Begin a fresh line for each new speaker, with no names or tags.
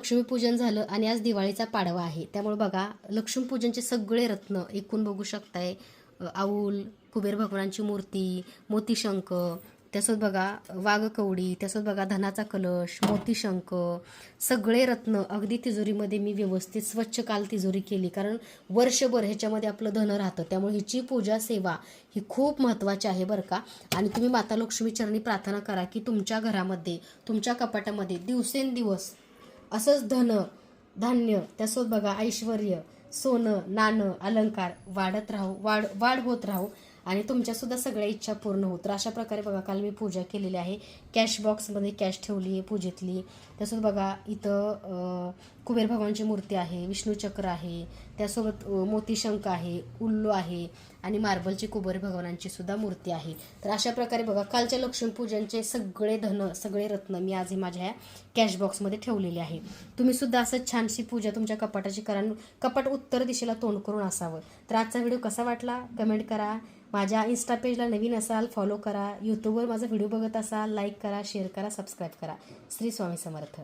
लक्ष्मीपूजन झालं आणि आज दिवाळीचा पाडवा आहे. त्यामुळे बघा लक्ष्मीपूजनचे सगळे रत्न एकूण बघू शकताय. आऊल कुबेर भगवानांची मूर्ती मोतीशंख त्यासोबत बघा वाघकवडी त्यासोबत बघा धनाचा कलश मोतीशंख सगळे रत्न अगदी तिजोरीमध्ये मी व्यवस्थित स्वच्छ काल तिजोरी केली. कारण वर्षभर ह्याच्यामध्ये आपलं धन राहतं. त्यामुळे हिची पूजा सेवा ही खूप महत्त्वाची आहे बरं का. आणि तुम्ही माता लक्ष्मी चरणी प्रार्थना करा की तुमच्या घरामध्ये तुमच्या कपाटामध्ये दिवसेंदिवस असंच धन धान्य त्यासोबत बघा ऐश्वर सोनं नाणं अलंकार वाढत राहू वाढ वाढ होत राहू. आणि तुमच्यासुद्धा सगळ्या इच्छा पूर्ण होत. तर अशा प्रकारे बघा काल मी पूजा केलेली आहे. कॅश बॉक्समध्ये कॅश ठेवली आहे पूजेतली. त्यासोबत बघा इथं कुबेर भगवानची मूर्ती आहे विष्णूचक्र आहे. त्यासोबत मोतीशंख आहे उल्लू आहे आणि मार्बलची कुबेर भगवानांची सुद्धा मूर्ती आहे. तर अशा प्रकारे बघा कालच्या लक्ष्मीपूजनचे सगळे धन सगळे रत्न मी आज हे माझ्या ह्या कॅश बॉक्समध्ये ठेवलेले आहे. तुम्ही सुद्धा असं छानशी पूजा तुमच्या कपाटाची करा. आणि कपाट उत्तर दिशेला तोंड करून असावं. तर आजचा व्हिडिओ कसा वाटला? कमेंट करा. माझ्या इन्स्टा पेजला नवीन असाल फॉलो करा. यूट्यूबवर माझा व्हिडिओ बघत असाल लाईक करा शेअर करा सबस्क्राईब करा. श्री स्वामी समर्थ.